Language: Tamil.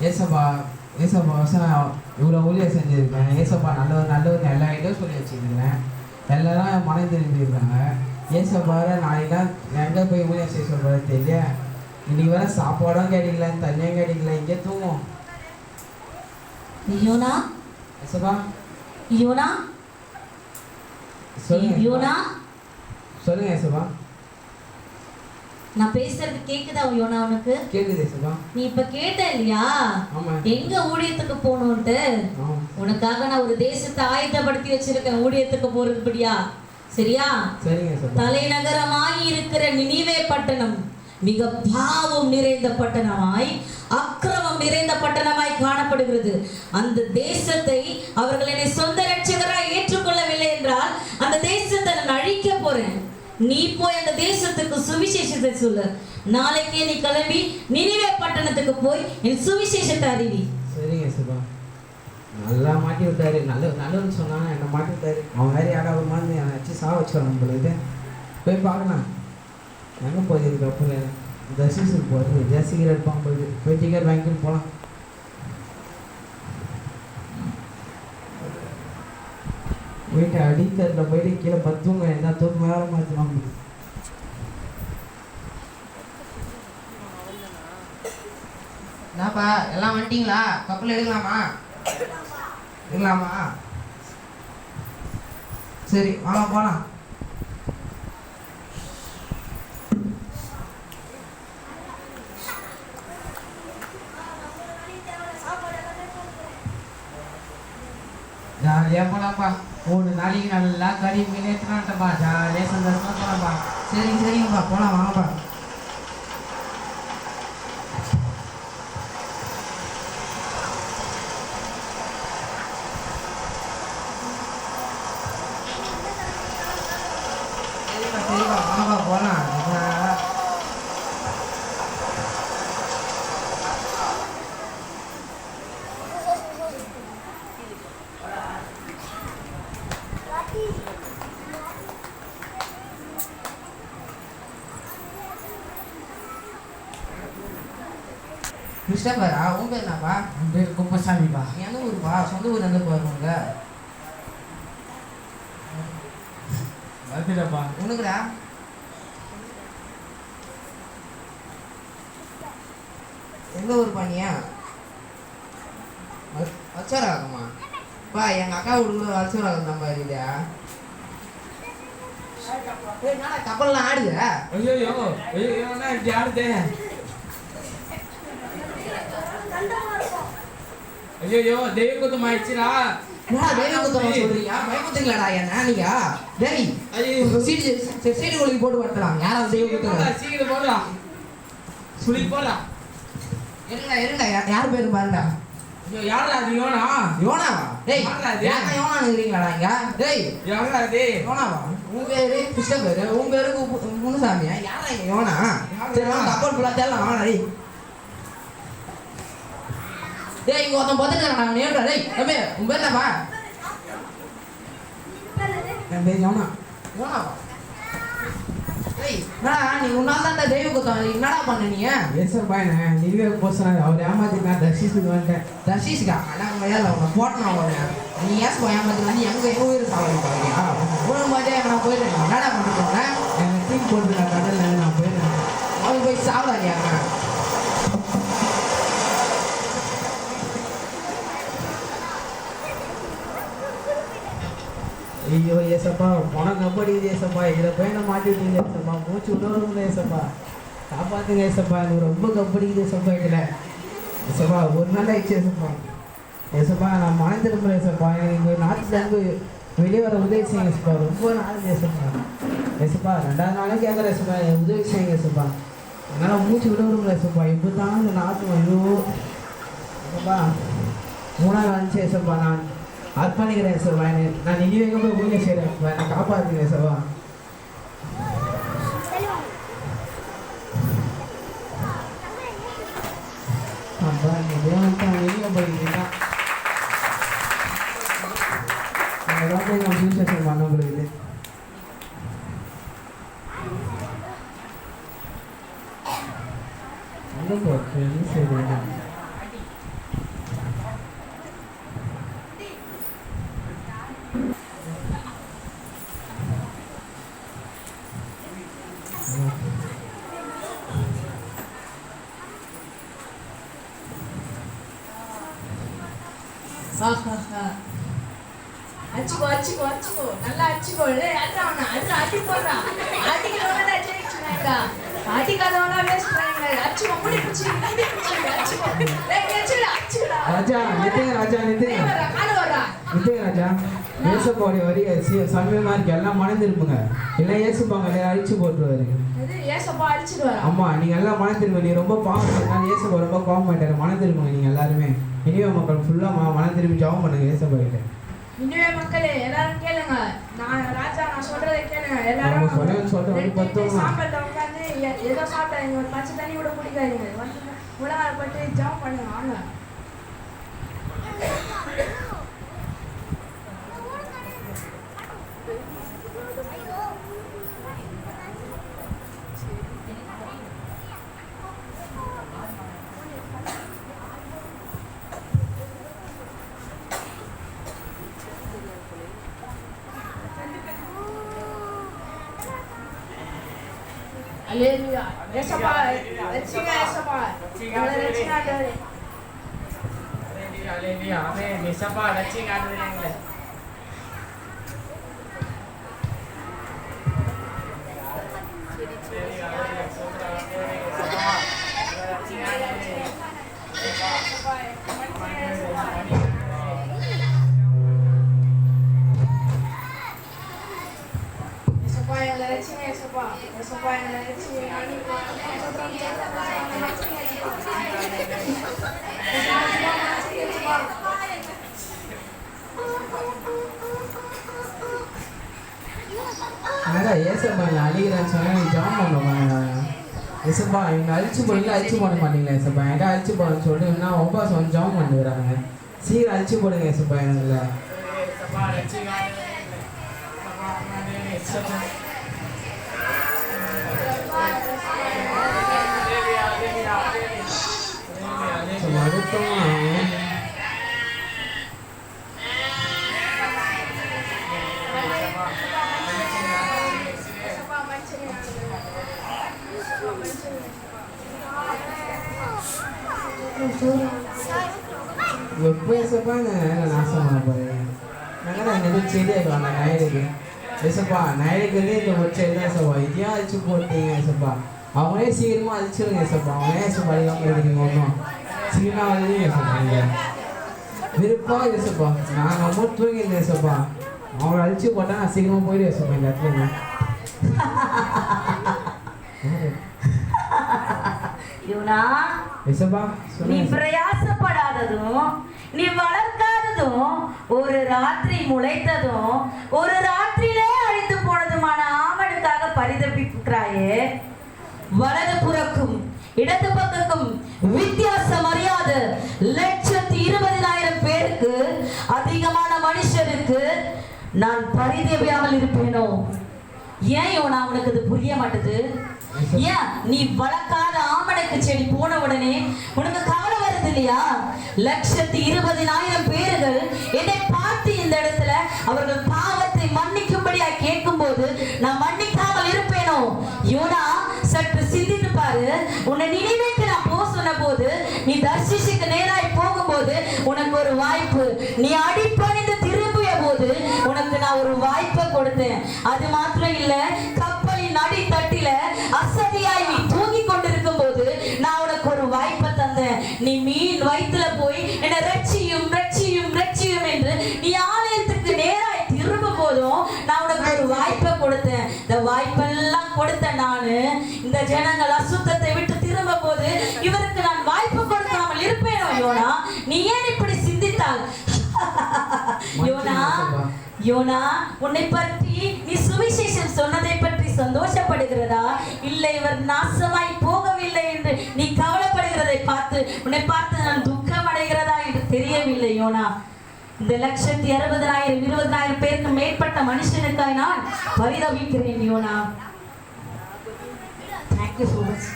ஏசப்பா ஏசப்பா வசனம் இவ்வளோ ஊழியர் செஞ்சுருக்கேன் ஏசப்பா நல்லவர் நல்லவர் எல்லா ஐடியும் சொல்லி வச்சுருக்கிறேன். எல்லாரும் மனம் திரும்பியிருக்காங்க ஏசப்பா நாளைக்கு எங்கே போய் ஊழியர் செய்ய சொல்கிறது தெரியல. இன்னைக்கு வர சாப்பாடும் கிடைக்கல தண்ணியும் கிடைக்கல. இங்கே தூங்கும் யோனா? ஏசப்பா? யோனா? சொல்லுங்க யோனா? சொல்லுங்க ஏசப்பா. நான் பேசுறது கேக்குதா யோனா உனக்கு? கேட்குது ஏசப்பா நீ இப்ப கேட்ட இல்லையா எங்க ஊழியத்துக்கு போகணும்ட்டு உனக்காக நான் ஒரு தேசத்தை ஆயத்தப்படுத்தி வச்சிருக்கேன் ஊழியத்துக்கு போறதுபடியா? சரியா? தலைநகரமாய் இருக்கிற நினிவே பட்டணம் மிக பாவம் நிறைந்த பட்டணமாய் அக்கிரமம் நிறைந்த பட்டணமாய் காணப்படுகிறது. அந்த தேசத்தை அவர்கள் என்னை சொந்த ரட்சகராய் ஏற்றுக்கொள்ளவில்லை என்றால் அந்த தேசத்தை நான் அழிக்க போறேன் நீ போய் அந்த தேசத்துக்கு சுவிசேஷத்தை சொல்லு. நாளைக்கே நீ கிளம்பி நினைவே பட்டணத்துக்கு போய் என் சுவிசேஷத்தை அறிவி. சரிங்க சிவா நல்லா மாட்டி விட்டாரு. நல்ல நல்லதுன்னு சொன்னா என்னை மாட்டி விட்டாரு? அவன் வேற யாராவது மாதிரி என்னை வச்சு சா வச்சுருவான் நம்மளுக்கு போய் பார்க்கலாம் எங்கே போகுது இதுக்கப்புறம் தர்ஷிஸுக்கு போகுது. ஜெய் சிகரெட் பாம்பு போய் டிக்கெட் வாங்கிட்டு போகலாம் போயிட்டு அடித்தரில் போயிட்டு கீழே பத்துவங்க என்ன தூக்கம் வேற மாற்றினாங்க என்னப்பா எல்லாம் வந்துட்டீங்களா? கப்பல் எடுக்கலாமா? எடுக்கலாமா? சரி வாங்க போலாம். ஜாலியாக போகலாம்ப்பா மூணு நாளைக்கு நல்லா கறி மீன் எடுத்துனான்ட்டப்பா ஜாலியாக சந்தோஷமாக போனப்பா சரிங்க சரிங்கப்பா. போலாம் வாங்கப்பா சரிப்பா சரிப்பா வாங்கப்பா போலாம் இதனால கிறிஸ்டபரா உன் பேர் என்னப்பா? என் பேர் குப்பசாமிப்பா எந்த ஊருப்பா? சொந்த ஊர் எந்த போயிருங்க வந்துட்டப்பா உனக்குடா? எந்த ஊர் பண்ணியா வச்சராகமா பா எங்க அக்கா வீடு வச்சராகம் தான் பாருதா என்னடா கப்பல்லாம் ஆடுது? ஐயோ ஐயோ இப்படி ஆடுதே? ஐயோ தெய்வ குத்தம் ஆயிடுச்சுடா என்னடா தெய்வகுத்தம் சொல்றீங்க? பயமுத்துங்களாடா என்ன நீங்க? சீட்டு சரி, சீட்டு ஒழுங்கி போட்டு வரலாம் யாராவது தெய்வகுத்தம் சீக்கிரம் போடலாம் சுழி போடலாம் இருங்க இருங்க. யார் பேரு பாருடா. ஐயோ யாரா அது யோனா? யோனாவா டேய் யாருடா இது? யாரா யோனானுங்கிறீங்களாடா இங்க? டேய் யாரா அது? யோனாவா உன் பேரு கிருஷ்ண பேரு. உன் பேரு முனுசாமியா? யாரா யோனா? சரி வாங்க தேடலாம். வாடா டேய். டேய் இங்க ஒருத்தன் பார்த்துட்டு நான் நேர்டா டேய் தம்பி உன் பேர் என்னப்பா என் பேர் யோனா. என்னடா நீ உன்னால தான் தெய்வ குத்தம். என்னடா பண்ண நீ? ஏசர் பாயனே நிறுவே போசனாரு அவர் ஏமாத்தி நான் தர்ஷிச்சுட்டு வந்துட்டேன் தர்ஷிஷ்கா அண்ணா மேல உன்னை போட்டணும் அவனை நீ ஏன் கோயம்புத்தூர் வந்து எங்க எங்க உயிர் சாவடி பாருங்க உனக்கு மாதிரி நான் போயிட்டேன் என்னடா பண்ணிட்டு என்னை தூக்கி போட்டு நான் கடலில் நான் போயிடுறேன். அவன் போய் சாவலாடியா ஐயோ ஏசப்பா பணம் கம்படிக்குது ஏசப்பா. இதில் போய் நான் மாட்டி ஏசப்பா? மூச்சு விடணும் ஏசப்பா. காப்பாத்துங்க ஏசப்பா. எனக்கு ரொம்ப கம்படிக்குது ஏசப்பா இதில். ஏசப்பா ஒரு நாள் ஆயிடுச்சு ஏசப்பா. ஏசப்பா நான் மனம் திரும்புகிறேன் ஏசப்பா எனக்கு நாட்டுலேருந்து வெளியே வர உதவி செய்யுங்க ஏசப்பா. ரொம்ப நாள் ஏசப்பா. ஏசப்பா ரெண்டாவது நாளே கேட்குறேன் ஏசப்பா. உதவி செய்யுங்க ஏசப்பா. என்னால் மூச்சு விட விடுங்க ஏசப்பா. இப்படி தான் இந்த நாட்டு ஐயோ ஏசப்பா. மூணாவது வந்துச்சு ஏசப்பா நான் அர்ப்பணிக்கிறேன் சார் வாங்க நான் இங்கே எங்கே போய் ஊழிய செய்கிறேன் என்னை காப்பாற்றுக்கிறேன் சார் வா நீ தேவன் தான் வெளியே போயிருக்கீங்க அதான் போய் நான் சுவிசேஷம் பண்ண உங்களுக்கு எங்கே போச்சு சரி ஆஹாஹா. அடிச்சுக்கோ அடிச்சுக்கோ அடிச்சுக்கோ. நல்லா அடிச்சுக்கோ. டேய் அட்ரா அவனை அட்ரா அடி போடுறா அடிக்கிறவன ஜெயிச்சுனாங்க அடிக்காதவனா வேஸ்ட் பண்ணாங்க அடிச்சுக்கோ முடி பிடிச்சி முடி பிடிச்சி அடிச்சுக்கோ. டேய் வெச்சுடா அடிச்சுடா ராஜா நித்துங்க ராஜா வரா நித்துங்க ராஜா ஏசப்பாவுடைய வரி சி- சமயமா இருக்கு. எல்லாம் மனம் திரும்புங்க எல்லாம் ஏசுப்பாங்க எல்லாம் அழிச்சு போட்டுருவாரு ஆமா நீங்க எல்லாம் மனம் திரும்ப நீ ரொம்ப பாவம் ஏசப்பா ரொம்ப கோவம் மாட்டாரு மனம் திரும்புங்க நீங்க எல்லாருமே. இனிமே மக்கள் ஃபுல்லா மனம் திரும்பி ஜாபம் பண்ணுங்க ஏசப்பா கிட்ட இன்னுமே மக்களே எல்லாரும் கேளுங்க. நான் ராஜா நான் சொல்றதை கேளுங்க. எல்லாரும் சொல்றது ரெண்டு பத்துமா? சாப்பாடுல உட்காந்து ஏதோ சாப்பிட்டாங்க பச்சை தண்ணி கூட குடிக்காதீங்க. உலகப்பட்டு ஜாப் பண்ணுங்க வாங்க அல்லேலூயா ஏசப்பா ரட்சிங்க ஏசப்பா எங்களை ரட்சிங்க ஆண்டவரே. ஏசப்பா எங்களை ரட்சிங்க ஏசப்பா ஏசப்பா எங்களை ரட்சிங்க மன்னிப்பு. ஸ்தோத்திரம், ஸ்தோத்திரம், ஸ்தோத்திரம், ரட்சிங்க ஏசப்பா. ஏசப்பா, ரட்சிங்க ஏசப்பா. என்னடா ஏசப்பா சொன்னா நீ ஜாம் பண்ணுவாங்க ஏசப்பா இவங்க அழிச்சு போடல அழிச்சு போட மாட்டீங்களா ஏசப்பா என்கிட்ட அழிச்சு போடன்னு சொல்லிட்டு என்ன ஒன்பது வந்து ஜாம் பண்ணுறாங்க சீக்கிரம் அழிச்சு போடுங்க ஏசப்பா எங்களை Gue punya sepanjang ya, langsung apa ya? Nah, kan ada tuh CD ya, kalau anak air gitu. ஏசப்பா நயலுக்குன்னே இந்த தான் ஏசப்பா? இதையும் அழிச்சு போட்டீங்க ஏசப்பா. அவங்களே சீக்கிரமா அழிச்சிருங்க ஏசப்பா. அவங்களே ஏசப்பா அழிக்காம இருக்கீங்க ஒன்றும் சீக்கிரமா அழிங்க ஏசப்பா நீங்கள் விருப்பம் ஏசப்பா. நான் ரொம்ப தூங்கியிருந்தேன் ஏசப்பா. அவங்கள அழிச்சு போட்டா நான் சீக்கிரமா போயிடுவேன் ஏசப்பா இந்த இடத்துல. யோனா ஏசப்பா நீ பிரயாசப்படாததும் நீ வளர்க்காததும் ஒரு ராத்திரி முளைத்ததும் ஒரு ராத்திரியிலே ஆமனுக்காக பரிதபிக்கிறாயே வலது புறக்கும் இடது பக்கக்கும் வித்தியாசம் அறியாத லட்சத்தி இருபதினாயிரம் பேருக்கு அதிகமான மனுஷருக்கு நான் பரிதவியாமல் இருப்பேனோ? ஏன் யோனா அவனுக்கு அது புரிய மாட்டேது? ஏன்? நீ வளர்க்காத ஆமணக்கு செடி போன உடனே உனக்கு கவலை வருது இல்லையா? லட்சத்தி இருபதினாயிரம் பேர்கள் என்னை பார்த்து இந்த இடத்துல அவர்கள் பாவத்தை கேள்வியா கேட்கும் போது நான் மன்னிக்காமல் இருப்பேனோ? யோனா சற்று சிந்தித்து பாரு. உன்னை நினைவேக்கு நான் போக சொன்ன போது நீ தர்சிஷுக்கு நேராய் போகும்போது உனக்கு ஒரு வாய்ப்பு. நீ அடிப்பணிந்து திரும்பிய போது உனக்கு நான் ஒரு வாய்ப்பை கொடுத்தேன். அது மாத்திரம் இல்ல போதும் நான் உனக்கு ஒரு வாய்ப்பை கொடுத்தேன். இந்த வாய்ப்பெல்லாம் கொடுத்த நானு. இந்த ஜனங்கள் அசுத்தத்தை விட்டு திரும்ப போது இவருக்கு நான் வாய்ப்பு கொடுக்காமல் இருப்பேனோ யோனா? நீ ஏன் இப்படி சிந்தித்தால் யோனா யோனா உன்னை பற்றி நீ சுவிசேஷம் சொன்னதை பற்றி சந்தோஷப்படுகிறதா? இல்லை இவர் நாசமாய் போகவில்லை என்று நீ கவலைப்படுகிறதை பார்த்து உன்னை பார்த்து நான் துக்கம் அடைகிறதா என்று தெரியவில்லை யோனா. இந்த லட்சத்தி அறுபதாயிரம் இருபதாயிரம் பேருக்கு மேற்பட்ட மனுஷனுக்காய் நான் பரிதவிக்கிறேன் Jonah. Thank you so much